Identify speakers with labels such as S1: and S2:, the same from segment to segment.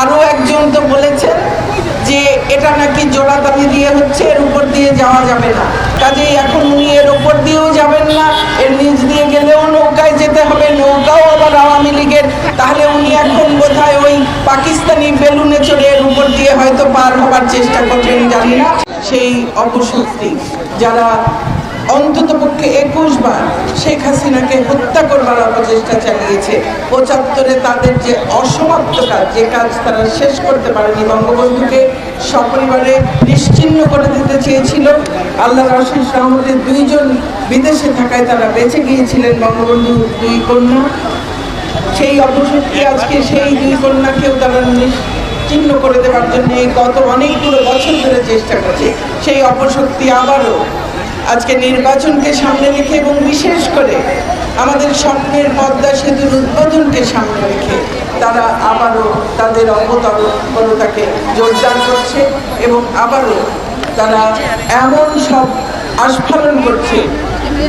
S1: আরও একজন তো বলেছেন যে এটা নাকি জোড়া দাবি দিয়ে হচ্ছে, এর উপর দিয়ে যাওয়া যাবে না। কাজেই এখন উনি এর উপর দিয়েও যাবেন না, এর নিচ দিয়ে গেলেও নৌকায় যেতে হবে, নৌকাও আবার আওয়ামী লীগের। তাহলে উনি এখন বোধহয় ওই পাকিস্তানি বেলুনে চড়ে এর উপর দিয়ে হয়তো পার হবার চেষ্টা করবেন, জানি না। সেই অপশক্তি যারা অন্তত পক্ষে একুশ বার শেখ হাসিনাকে হত্যা করবার অপচেষ্টা চালিয়েছে। পঁচাত্তরে তাদের যে অসমাপ্ত কাজ যে কাজ তারা শেষ করতে পারেনি বঙ্গবন্ধুকে, সপরিবারে নিশ্চিহ্ন করে দিতে চেয়েছিল। আল্লাহ রশিদ রহমতের দুইজন বিদেশে থাকায় তারা বেঁচে গিয়েছিলেন বঙ্গবন্ধু দুই কন্যা। সেই অপশক্তি আজকে সেই দুই কন্যাকেও তারা নিশ্চিহ্ন করে দেওয়ার জন্য গত অনেকগুলো বছর ধরে চেষ্টা করছে। সেই অপশক্তি আবারও আজকে নির্বাচনকে সামনে রেখে এবং বিশেষ করে আমাদের স্বপ্নের পদ্মা সেতুর উদ্বোধনকে সামনে রেখে তারা আবারও তাদের অবতরণতাকে জোরদার করছে এবং আবারও তারা এমন সব আস্ফালন করছে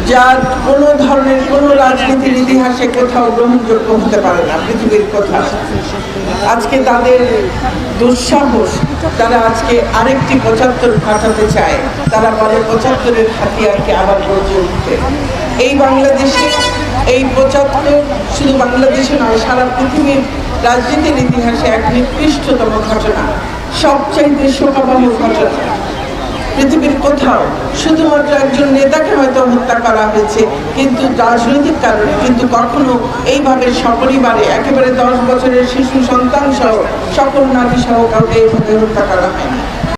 S1: যার কোনো ধরনের কোনো রাজনীতির ইতিহাসে কোথাও গ্রহণযোগ্য হতে পারে না, পৃথিবীর কোথাও। আজকে তাদের দুঃসাহস, তারা আজকে আরেকটি পঁচাত্তর ঘটাতে চায়। তারা বলে, পঁচাত্তরের হাতিয়ারকে আবার গড়ে উঠতে। এই বাংলাদেশে এই পঁচাত্তর শুধু বাংলাদেশে নয়, সারা পৃথিবীর রাজনীতির ইতিহাসে এক নিকৃষ্টতম ঘটনা সবচেয়ে শোকাবহ ঘটনা। পৃথিবীর কোথাও শুধুমাত্র একজন নেতাকে হয়তো হত্যা করা হয়েছে, কিন্তু রাজনৈতিক কারণে, কিন্তু কখনো এইভাবে সপরিবারে একেবারে দশ বছরের শিশু সন্তান সহ সকল নারী সহ কাউকে এইভাবে হত্যা করা হয়নি।